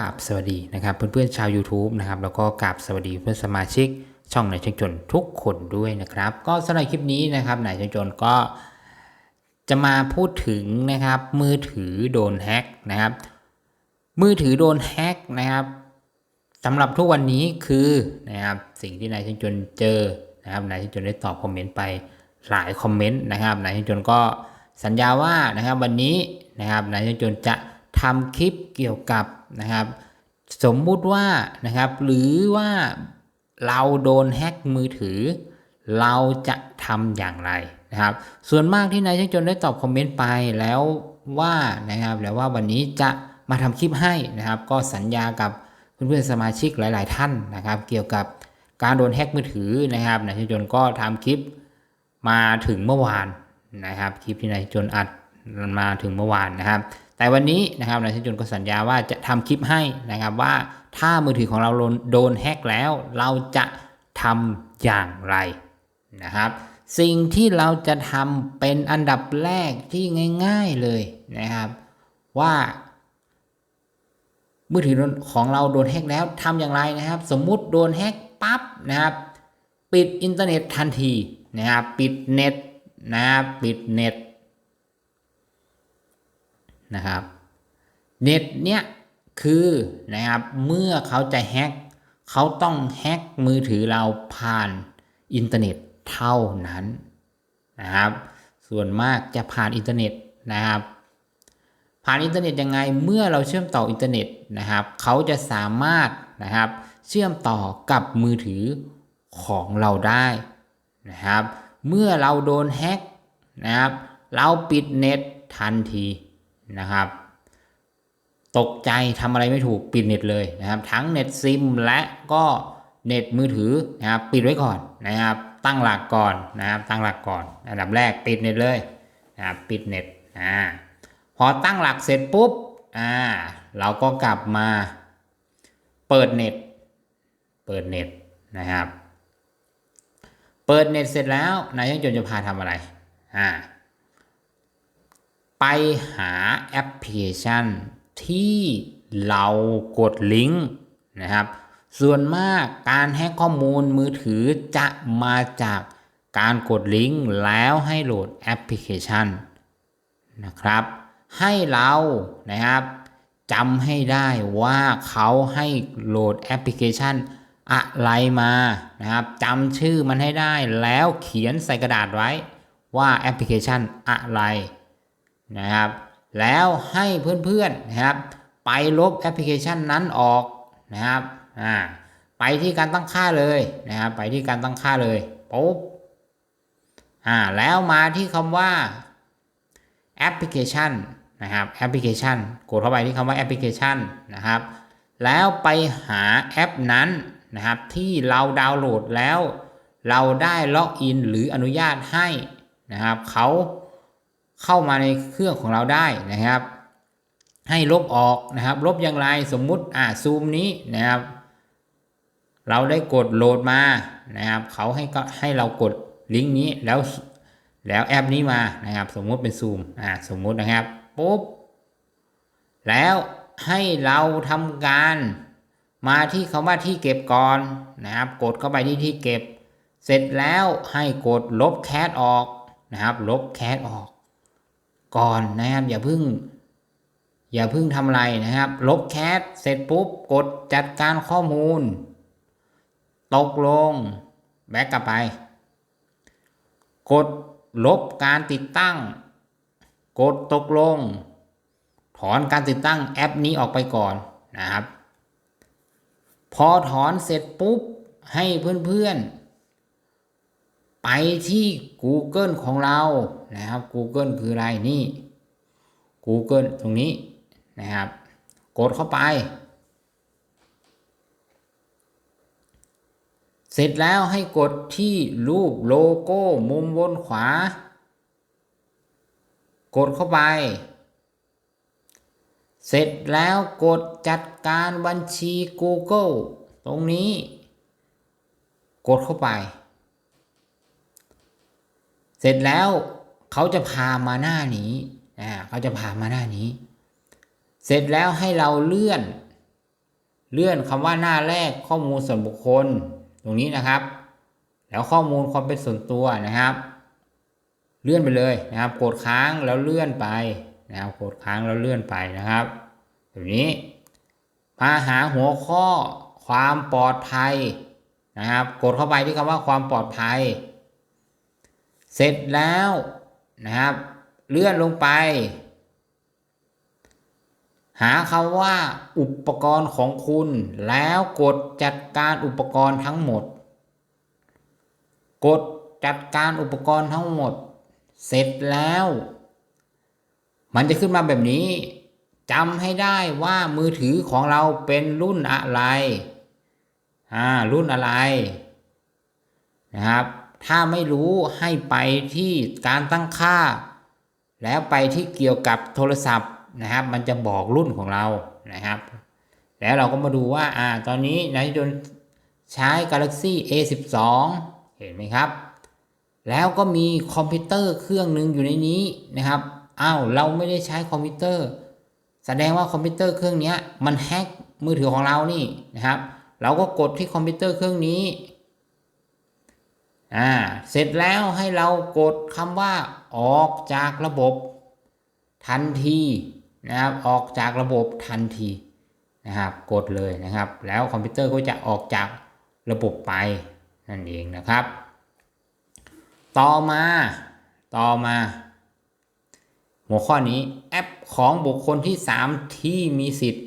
กราบสวัสดีนะครับเพื่อนๆชาว YouTube นะครับแล้วก็กราบสวัสดีเพื่อนสมาชิก ช่องนายช่างจนทุกคนด้วยนะครับ ก็สำหรับคลิปนี้นะครับนายช่างจนก็จะมาพูดถึงนะครับมือถือโดนแฮ็กนะครับ มือถือโดนแฮ็กนะครับสำหรับทุกวันนี้คือนะครับสิ่งที่นายช่างจนเจอนะครับนายช่างจนได้ตอบคอมเมนต์ไปหลายคอมเมนต์นะครับนายช่างจนก็สัญญาว่านะครับวันนี้นะครับนายช่างจนจะ ทำคลิปเกี่ยวกับนะครับ สมมุติว่านะครับ หรือว่าเราโดนแฮ็กมือถือ เราจะทำอย่างไรนะครับ ส่วนมากที่นายช่างจนได้ตอบคอมเมนต์ไปแล้วว่านะครับแล้วว่าวันนี้จะมาทำคลิปให้นะครับ ก็สัญญากับเพื่อนๆสมาชิกหลาย ๆ ท่านนะครับ เกี่ยวกับการโดนแฮ็กมือถือนะครับนายช่างจนก็ทำคลิปมาถึงเมื่อวานนะครับ คลิปที่นายจนอัดมาถึงเมื่อวานนะครับ แต่วันนี้นะครับนายช่างจนก็สัญญาว่าจะทำคลิปให้นะครับว่าถ้ามือถือของเราโดนแฮกแล้ว เราจะทำอย่างไรนะครับ สิ่งที่เราจะทำเป็นอันดับแรกที่ง่าย ๆเลยนะครับ ว่า มือถือของเราโดนแฮกแล้วทำอย่างไรนะครับ สมมุติโดนแฮกปั๊บนะครับ ปิดอินเทอร์เน็ตทันทีนะครับ ปิดเน็ตนะครับปิดเน็ต นะครับเน็ตเนี้ยคือนะครับเมื่อเขาจะแฮ็กเขาต้องแฮ็กมือถือเราผ่านอินเทอร์เน็ตเท่านั้นนะครับ ส่วนมากจะผ่านอินเทอร์เน็ตนะครับ ผ่านอินเทอร์เน็ตยังไงเมื่อเราเชื่อมต่ออินเทอร์เน็ตนะครับ เขาจะสามารถนะครับเชื่อมต่อกับมือถือของเราได้นะครับ เมื่อเราโดนแฮ็กนะครับ เราปิดเน็ตทันที นะครับ ตกใจทำอะไรไม่ถูกปิดเน็ตเลยนะครับ ทั้งเน็ตซิมและก็เน็ตมือถือนะครับปิดไว้ก่อนนะครับ ตั้งหลักก่อนนะครับ ตั้งหลักก่อน อันดับแรกปิดเน็ตเลยนะครับปิดเน็ตอ่าพอตั้งหลักเสร็จปุ๊บอ่าเราก็กลับมาเปิดเน็ต เปิดเน็ตนะครับ เปิดเน็ตเสร็จแล้วนายช่างจนจะพาทำอะไรอ่า หาแอปพลิเคชัน ที่เรากดลิงก์นะครับ ส่วนมากการแฮกข้อมูลมือถือจะมาจากการกดลิงก์แล้วให้โหลดแอปพลิเคชันนะครับ ให้เรานะครับจำให้ได้ว่าเขาให้โหลดแอปพลิเคชันอะไรมานะครับจำชื่อมันให้ได้แล้วเขียนใส่กระดาษไว้ว่าแอปพลิเคชันอะไร นะครับ แล้วให้เพื่อนๆนะครับ ไปลบแอปพลิเคชันนั้นออกนะครับอ่าไปที่การตั้งค่าเลยนะครับ ไปที่การตั้งค่าเลยปุ๊บอ่าแล้วมาที่คำว่าแอปพลิเคชันนะครับแอปพลิเคชันกดเข้าไปที่คำว่าแอปพลิเคชันนะครับ แล้วไปหาแอปนั้นนะครับที่เราดาวน์โหลดแล้ว เราได้ล็อกอินหรืออนุญาตให้นะครับเขา เข้ามาในเครื่องของเราได้นะครับ ให้ลบออกนะครับ ลบอย่างไรสมมุติอ่าซูมนี้นะครับ เราได้กดโหลดมานะครับ เขาให้ก็ให้เรากดลิงก์นี้แล้วแล้วแอปนี้มานะครับ สมมุติเป็นซูมอ่าสมมุตินะครับปุ๊บแล้วให้เราทำการมาที่คำว่าที่เก็บก่อนนะครับ กดเข้าไปที่ที่เก็บ เสร็จแล้วให้กดลบแคสออกนะครับ ลบแคสออก ก่อนนะครับ อย่าเพิ่ง อย่าเพิ่งทำอะไรนะครับ ลบแคสเสร็จปุ๊บ กดจัดการข้อมูล ตกลง แบ็กกลับไป กดลบการติดตั้ง กดตกลง ถอนการติดตั้งแอปนี้ออกไปก่อนนะครับ พอถอนเสร็จปุ๊บ ให้เพื่อนๆ ไปที่ Google ของเรานะครับ Google คืออะไรนี่ Google ตรงนี้นะครับ กดเข้าไป เสร็จแล้วให้กดที่รูปโลโก้มุมบนขวา กดเข้าไป เสร็จแล้วกดจัดการบัญชี Google ตรงนี้ กดเข้าไป เสร็จแล้วเขาจะพามาหน้านี้อ่าเขาจะพามาหน้านี้ เสร็จแล้วให้เราเลื่อน เลื่อนคำว่าหน้าแรกข้อมูลส่วนบุคคลตรงนี้นะครับ แล้วข้อมูลความเป็นส่วนตัวนะครับ เลื่อนไปเลยนะครับ กดค้างแล้วเลื่อนไปนะครับกดค้างแล้วเลื่อนไปนะครับแบบนี้มาหาหัวข้อความปลอดภัยนะครับ กดเข้าไปที่คำว่าความปลอดภัย เสร็จแล้วนะครับ เลื่อนลงไป หาคำว่าอุปกรณ์ของคุณ แล้วกดจัดการอุปกรณ์ทั้งหมด กดจัดการอุปกรณ์ทั้งหมด เสร็จแล้ว มันจะขึ้นมาแบบนี้จำให้ได้ว่ามือถือของเราเป็นรุ่นอะไร อ่า รุ่นอะไรนะครับ ถ้าไม่รู้ให้ไปที่การตั้งค่า แล้วไปที่เกี่ยวกับโทรศัพท์นะครับ มันจะบอกรุ่นของเรานะครับ แล้วเราก็มาดูว่าอ่าตอนนี้นายยนใช้ Galaxy A12 เห็นไหมครับ แล้วก็มีคอมพิวเตอร์เครื่องหนึ่งอยู่ในนี้นะครับอ้าวเราไม่ได้ใช้คอมพิวเตอร์ แสดงว่าคอมพิวเตอร์เครื่องนี้มันแฮกมือถือของเรานี่นะครับ เราก็กดที่คอมพิวเตอร์เครื่องนี้ อ่าเสร็จแล้วให้เรากดคำว่าออกจากระบบ ทันทีนะครับออกจากระบบทันทีนะครับกดเลยนะครับ แล้วคอมพิวเตอร์ก็จะออกจากระบบไปนั่นเองนะครับ ต่อมาต่อมา หัวข้อนี้แอปของบุคคลที่ 3 ที่มีสิทธิ์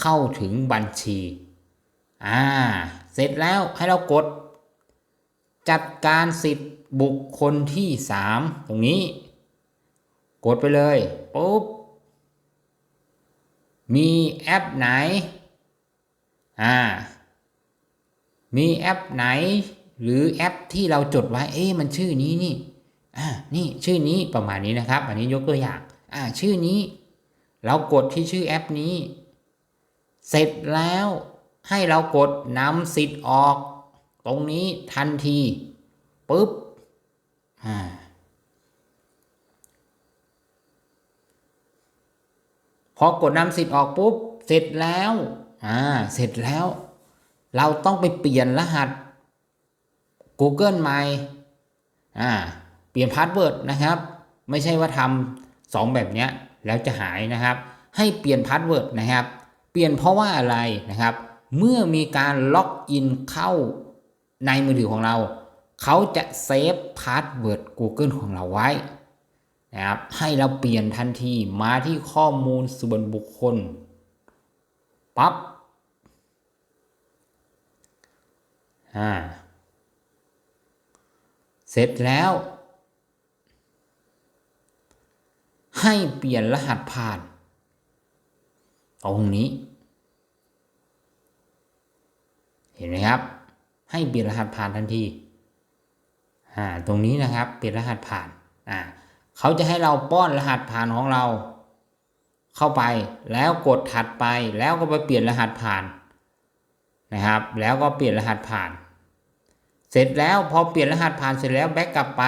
เข้าถึงบัญชีอ่าเสร็จแล้วให้เรากด จัดการสิทธิ์บุคคลที่ 3 ตรงนี้ กดไปเลยปุ๊บมีแอปไหนอ่ามีแอปไหน หรือแอปที่เราจดไว้เอ๊ะมันชื่อนี้นี่อ่านี่ชื่อนี้ประมาณนี้นะครับ อันนี้ยกตัวอย่างอ่าชื่อนี้ เรากดที่ชื่อแอปนี้ เสร็จแล้วให้เรากดนำสิทธิ์ออก ตรงนี้ทันทีปุ๊บอ่าพอกดนำสิทธิ์ออกปุ๊บ เสร็จแล้วอ่าเสร็จแล้ว เราต้องไปเปลี่ยนรหัส Google ใหม่อ่าเปลี่ยนพาสเวิร์ดนะครับ ไม่ใช่ว่าทำสองแบบเนี้ยแล้วจะหายนะครับ ให้เปลี่ยนพาสเวิร์ดนะครับ เปลี่ยนเพราะว่าอะไรนะครับ เมื่อมีการล็อกอินเข้า ในมือถือของเรา เขาจะเซฟพาสเวิร์ด Google ของเราไว้นะครับให้เราเปลี่ยนทันทีมาที่ข้อมูลส่วนบุคคลปั๊บอ่าเสร็จแล้ว ให้เปลี่ยนรหัสผ่านตรงนี้ เห็นไหมครับ ให้เปลี่ยนรหัสผ่านทันทีอ่าตรงนี้นะครับเปลี่ยนรหัสผ่านอ่าเขาจะให้เราป้อนรหัสผ่านของเรา เข้าไปแล้วกดถัดไปแล้วก็ไปเปลี่ยนรหัสผ่านนะครับ แล้วก็เปลี่ยนรหัสผ่าน เสร็จแล้วพอเปลี่ยนรหัสผ่านเสร็จแล้วแบ็กกลับไป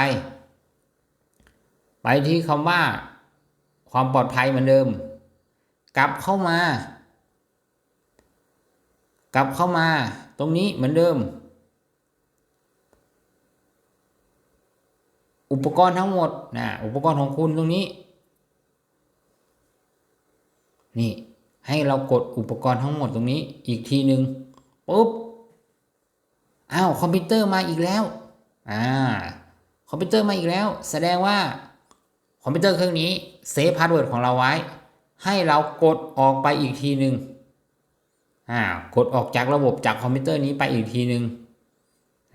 ไปที่คำว่า ความปลอดภัยเหมือนเดิม กลับเข้ามากลับเข้ามาตรงนี้เหมือนเดิม อุปกรณ์ทั้งหมดนะอุปกรณ์ของคุณตรงนี้ นี่ให้เรากดอุปกรณ์ทั้งหมดตรงนี้อีกทีหนึ่งปุ๊บอ้าวคอมพิวเตอร์มาอีกแล้วอ่าคอมพิวเตอร์มาอีกแล้ว แสดงว่าคอมพิวเตอร์เครื่องนี้เซฟพาสเวิร์ดของเราไว้ ให้เรากดออกไปอีกทีหนึ่งอ่ากดออกจากระบบจากคอมพิวเตอร์นี้ไปอีกทีหนึ่ง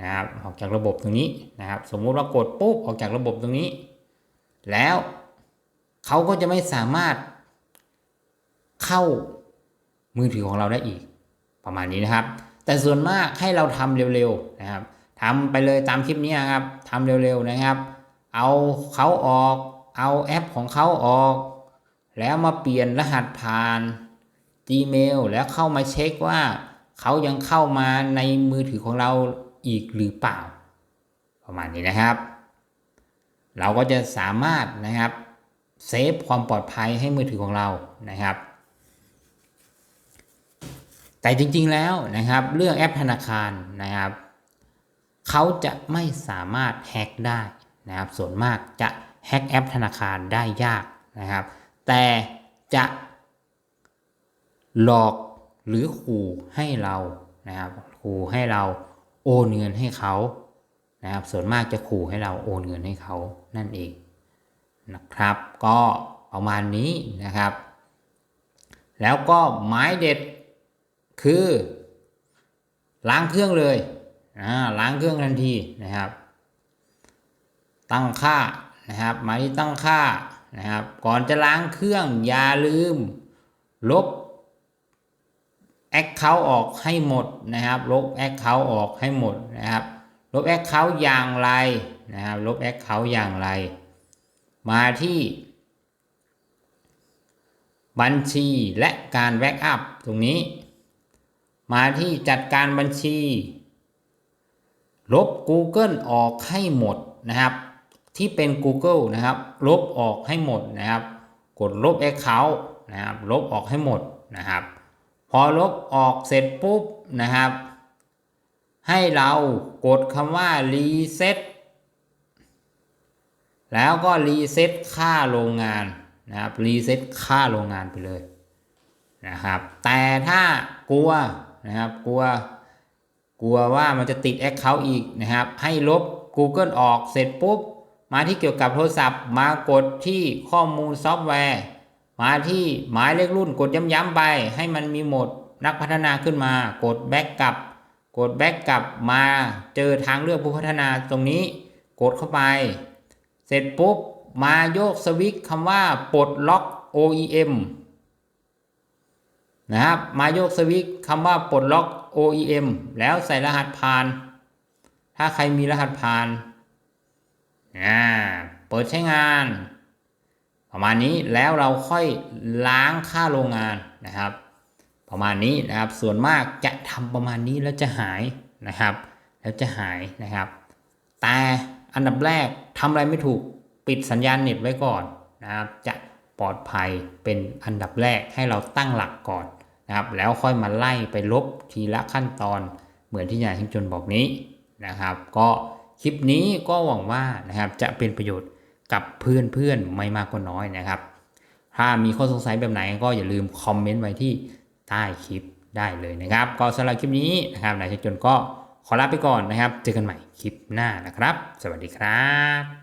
นะครับออกจากระบบตรงนี้นะครับ สมมุติว่ากดปุ๊บออกจากระบบตรงนี้ แล้วเขาก็จะไม่สามารถเข้ามือถือของเราได้อีก ประมาณนี้นะครับ แต่ส่วนมากให้เราทำเร็วๆนะครับทำไปเลยตามคลิปนี้ครับทำเร็วๆนะครับ เอาเขาออกเอาแอปของเขาออก แล้วมาเปลี่ยนรหัสผ่าน Gmail แล้วเข้ามาเช็คว่าเขายังเข้ามาในมือถือของเรา อีกหรือเปล่า ประมาณนี้นะครับ เราก็จะสามารถนะครับเซฟความปลอดภัยให้มือถือของเรานะครับ แต่จริงๆแล้วนะครับเรื่องแอปธนาคารนะครับเขาจะไม่สามารถแฮ็กได้นะครับ ส่วนมากจะแฮ็กแอปธนาคารได้ยากนะครับ แต่จะหลอกหรือขู่ให้เรานะครับขู่ให้เรา โอนเงินให้เขานะครับ ส่วนมากจะขู่ให้เราโอนเงินให้เขานั่นเองนะครับ ก็ประมาณนี้นะครับ แล้วก็ไม้เด็ดคือ ล้างเครื่องเลยล้างเครื่องทันทีนะครับ ตั้งค่านะครับ หมายที่ตั้งค่านะครับ ก่อนจะล้างเครื่องอย่าลืม ลบ แอคเคาท์ออกให้หมดนะครับ ลบแอคเคาท์ออกให้หมดนะครับ ลบแอคเคาท์อย่างไรนะครับ ลบแอคเคาท์อย่างไร มาที่ บัญชีและการแบ็กอัพตรงนี้ มาที่จัดการบัญชี ลบ Google ออกให้หมดนะครับ ที่เป็น Google นะครับ ลบออกให้หมดนะครับ กดลบ Account นะครับ ลบออกให้หมดนะครับ พอลบออกเสร็จปุ๊บนะครับ ให้เรากดคำว่า Reset แล้วก็ Reset ค่าโรงงานนะครับ Reset ค่าโรงงานไปเลยนะครับ แต่ถ้ากลัวนะครับกลัว กลัวว่ามันจะติด Account อีกนะครับ ให้ลบ Google ออกเสร็จปุ๊บ มาที่เกี่ยวกับโทรศัพท์มากดที่ข้อมูลซอฟต์แวร์ มาที่หมายเลขรุ่นกดย้ำๆไป ให้มันมีโหมดนักพัฒนาขึ้นมา กดแบ็กกลับ กดแบ็กกลับมาเจอทางเลือกผู้พัฒนาตรงนี้ กดเข้าไป เสร็จปุ๊บมาโยกสวิตช์คำว่าปลดล็อก OEM นะครับ มาโยกสวิตช์คำว่าปลดล็อก OEM แล้วใส่รหัสผ่าน ถ้าใครมีรหัสผ่านอ่าเปิดใช้งาน ประมาณนี้แล้วเราค่อยล้างค่าโรงงานนะครับ ประมาณนี้นะครับ ส่วนมากจะทำประมาณนี้แล้วจะหายนะครับ แล้วจะหายนะครับ แต่อันดับแรกทำอะไรไม่ถูกปิดสัญญาณเน็ตไว้ก่อนนะครับ จะปลอดภัยเป็นอันดับแรกให้เราตั้งหลักก่อนนะครับ แล้วค่อยมาไล่ไปลบทีละขั้นตอนเหมือนที่ยายทิงจนบอกนี้นะครับ ก็คลิปนี้ก็หวังว่านะครับจะเป็นประโยชน์ กับเพื่อนๆไม่มากก็น้อยนะครับ ถ้ามีข้อสงสัยแบบไหนก็อย่าลืมคอมเมนต์ไว้ที่ใต้คลิปได้เลยนะครับ ก็สำหรับคลิปนี้นะครับนายชจนก็ขอลาไปก่อนนะครับ เจอกันใหม่คลิปหน้านะครับ สวัสดีครับ